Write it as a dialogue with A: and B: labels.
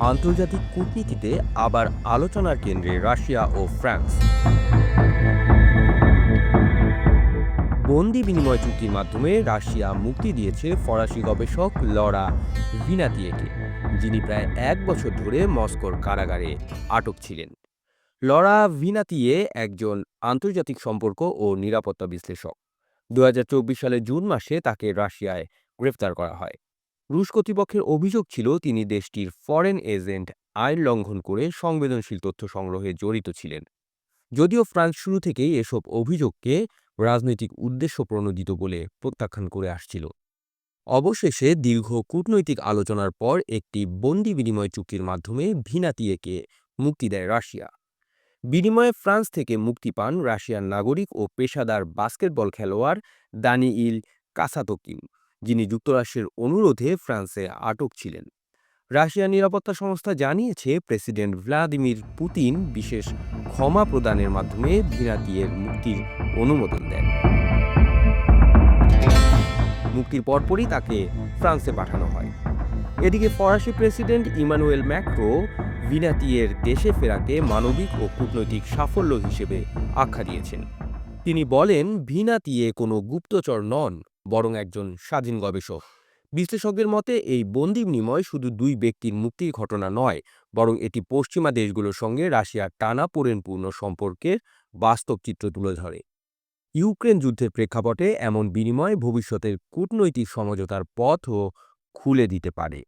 A: আন্তর্জাতিক কূটনীতিতে আবার আলোচনার কেন্দ্রে রাশিয়া ও ফ্রান্স। বন্দি বিনিময় চুক্তির মাধ্যমে রাশিয়া মুক্তি দিয়েছে ফরাসি গবেষক লরা ভিনাতিয়েকে, যিনি প্রায় এক বছর ধরে মস্কোর কারাগারে আটক ছিলেন। লরা ভিনাতিয়ে একজন আন্তর্জাতিক সম্পর্ক ও নিরাপত্তা বিশ্লেষক। দু সালের জুন মাসে তাকে রাশিয়ায় গ্রেফতার করা হয়। রুশ কর্তৃপক্ষের অভিযোগ ছিল, তিনি দেশটির ফরেন এজেন্ট আইন লঙ্ঘন করে সংবেদনশীল তথ্য সংগ্রহে জড়িত ছিলেন। যদিও ফ্রান্স শুরু থেকেই এসব অভিযোগকে রাজনৈতিক উদ্দেশ্য প্রণোদিত বলে প্রত্যাখ্যান করে আসছিল। অবশেষে দীর্ঘ কূটনৈতিক আলোচনার পর একটি বন্দি বিনিময় চুক্তির মাধ্যমে ভিনাতিয়েকে মুক্তি দেয় রাশিয়া। বিনিময়ে ফ্রান্স থেকে মুক্তি পান রাশিয়ার নাগরিক ও পেশাদার বাস্কেটবল খেলোয়াড় দানি ইল কাসাতোকিম। যিনি যুক্তরাষ্ট্রের অনুরোধে ফ্রান্সে আটক ছিলেন। রাশিয়ার নিরাপত্তা সংস্থা জানিয়েছে, প্রেসিডেন্ট ভ্লাদিমির পুতিন বিশেষ ক্ষমা প্রদানের মাধ্যমে ভিনাতিয়ের মুক্তির অনুমোদন দেন। মুক্তির পরপরই তাকে ফ্রান্সে পাঠানো হয়। এদিকে ফরাসি প্রেসিডেন্ট ইমানুয়েল ম্যাক্রো ভিনাতিয়ের দেশে ফেরাকে মানবিক ও কূটনৈতিক সাফল্য হিসেবে আখ্যা দিয়েছেন। তিনি বলেন, ভিনাতিয়ে কোনো গুপ্তচর নন। বরং একজন স্বাধীন গবেষক। বিশ্লেষকদের মতে, এই বন্দি বিনিময় শুধু দুই ব্যক্তির মুক্তির ঘটনা নয়, বরং এটি পশ্চিমা দেশগুলোর সঙ্গে রাশিয়ার টানা পূর্ণ সম্পর্কের বাস্তব চিত্র তুলে ধরে। ইউক্রেন যুদ্ধের প্রেক্ষাপটে এমন বিনিময় ভবিষ্যতের কূটনৈতিক সমঝোতার পথও খুলে দিতে পারে।